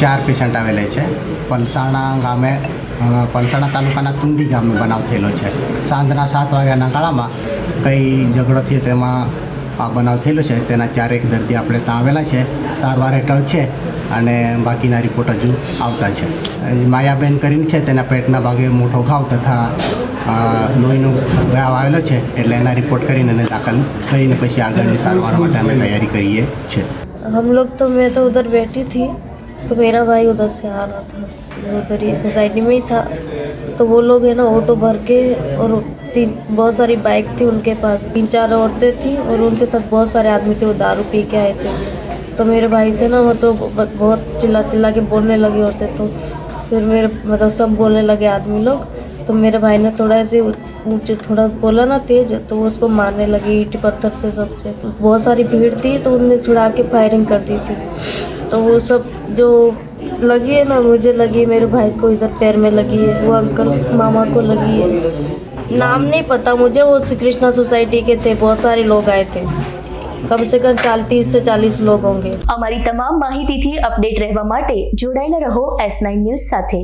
ચાર પેશન્ટ આવેલા છે. પલસાણા ગામે પલસાણા તાલુકાના કુંડી ગામે બનાવ થયેલો છે. સાંજના સાત વાગ્યાના ગાળામાં કંઈ ઝઘડોથી તેમાં આ બનાવ થયેલો છે. તેના ચારેક દર્દી આપણે ત્યાં આવેલા છે. સારવાર હેઠળ છે અને બાકીના રિપોર્ટ હજુ આવતા છે. માયાબેન કરીને છે તેના પેટના ભાગે મોટો ઘાવ તથા લોહીનો ઘાવ આવેલો છે એટલે એના રિપોર્ટ કરીને એને દાખલ કરીને પછી આગળની સારવાર માટે અમે તૈયારી કરીએ છીએ. હમ લોગ તો મેં તો ઉધર બેઠી હતી. तो मेरा भाई उधर से आ रहा था। उधर ही सोसाइटी में ही था। तो वो लोग है ना ऑटो भर के और तीन, बहुत सारी बाइक थी उनके पास। तीन चार औरतें थी और उनके साथ बहुत सारे आदमी थे, वो दारू पी के आए थे। तो मेरे भाई से ना वो तो बहुत चिल्ला चिल्ला के बोलने लगी औरतें तो। फिर मेरे मतलब सब बोलने लगे आदमी लोग। तो मेरे भाई ने थोड़ा ऐसे ऊँचे, थोड़ा बोला ना तेज तो वो उसको मारने लगी ईट पत्थर से सबसे। बहुत सारी भीड़ थी तो उनने छुड़ा के फायरिंग कर दी थी। तो वो सब जो लगी है ना मुझे लगी मेरे भाई को इधर पैर में लगी है वो अंकल मामा को लगी है नाम नहीं पता मुझे वो श्री कृष्णा सोसाइटी के थे बहुत सारे लोग आए थे कम से कम चालीस से चालीस लोग होंगे અમારી તમામ માહિતીથી અપડેટ રહેવા માટે જોડાયેલા રહો એસ નાઇન ન્યૂઝ સાથે